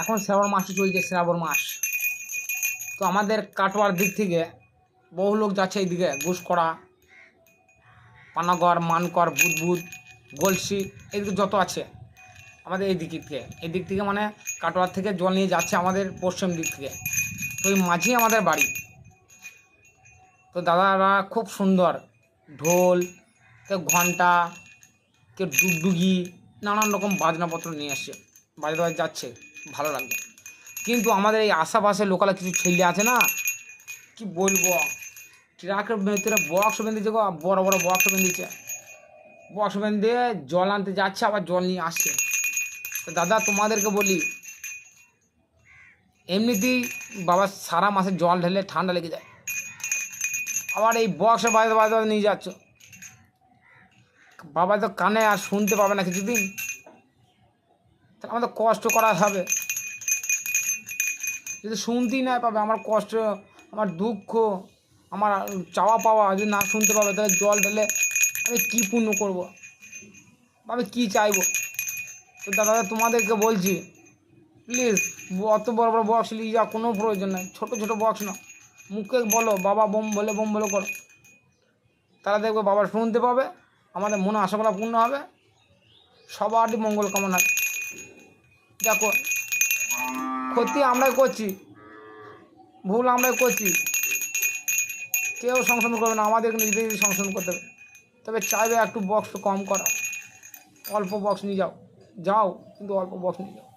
এখন শ্রাবণ মাসে চলছে, শ্রাবণ মাস। তো আমাদের কাটোয়ার দিক থেকে বহু লোক যাচ্ছে এইদিকে ঘুষকরা পানাগড় মানকর বুদবুদ, গলসি, এদিকে যত আছে আমাদের এই দিক থেকে। এই দিক থেকে মানে কাটোয়ার থেকে জল নিয়ে যাচ্ছে আমাদের পশ্চিম দিক থেকে। তো ওই মাঝেই আমাদের বাড়ি। তো দাদারা খুব সুন্দর, ঢোল, কেউ ঘণ্টা কেউ ডুগডুগি, নানান রকম বাজনাপত্র নিয়ে আসছে বাজারে যাচ্ছে। ভালো লাগবে। কিন্তু আমাদের এই আশেপাশে লোকালে কিছু ছেলে আছে না, কি বলব? ট্রাকের ভেতরে বক্স বেঁধেছে গো, বড় বড় বক্স বেঁধেছে। বক্স বেঁধে জল আনতে যাচ্ছে, আবার জল নিয়ে আসছে। তো দাদা, তোমাদেরকে বলি, এমনিতেই বাবা সারা মাসে জল ঢেলে ঠান্ডা লেগে যায়। আবার এই বক্সে বাজাতে বাজাতে নিয়ে যাচ্ছ। বাবা তো কানে আর শুনতে পাবে না কিছুদিন। তাহলে আমাদের কষ্ট করা হবে। যদি শুনতেই না পাবে আমার কষ্ট, আমার দুঃখ, আমার চাওয়া পাওয়া যদি না শুনতে পাবে, তাহলে জল ঢেলে আমি কী পূর্ণ করব? আমি কী চাইব? তো দাদা তোমাদেরকে বলছি প্লিজ অত বড় বড় বক্স নিয়ে যা কোনো প্রয়োজন নাই। ছোটো ছোটো বক্স না মুখে বলো, বাবা বোম বলে বোম বলে করো। তারা দেখবে বাবা শুনতে পাবে, আমাদের মনে আশাগুলো পূর্ণ হবে। সবারই মঙ্গল কামনা। দেখো ক্ষতি আমরাই করছি, ভুল আমরাই করছি। কেউ সংশোধন করবে না আমাদেরকে নিজেদের সংশোধন করতে হবে। তবে চাইবে একটু বক্স কম করা অল্প বক্স নিয়ে যাও যাও, কিন্তু অল্প বক্স নিয়ে যাও।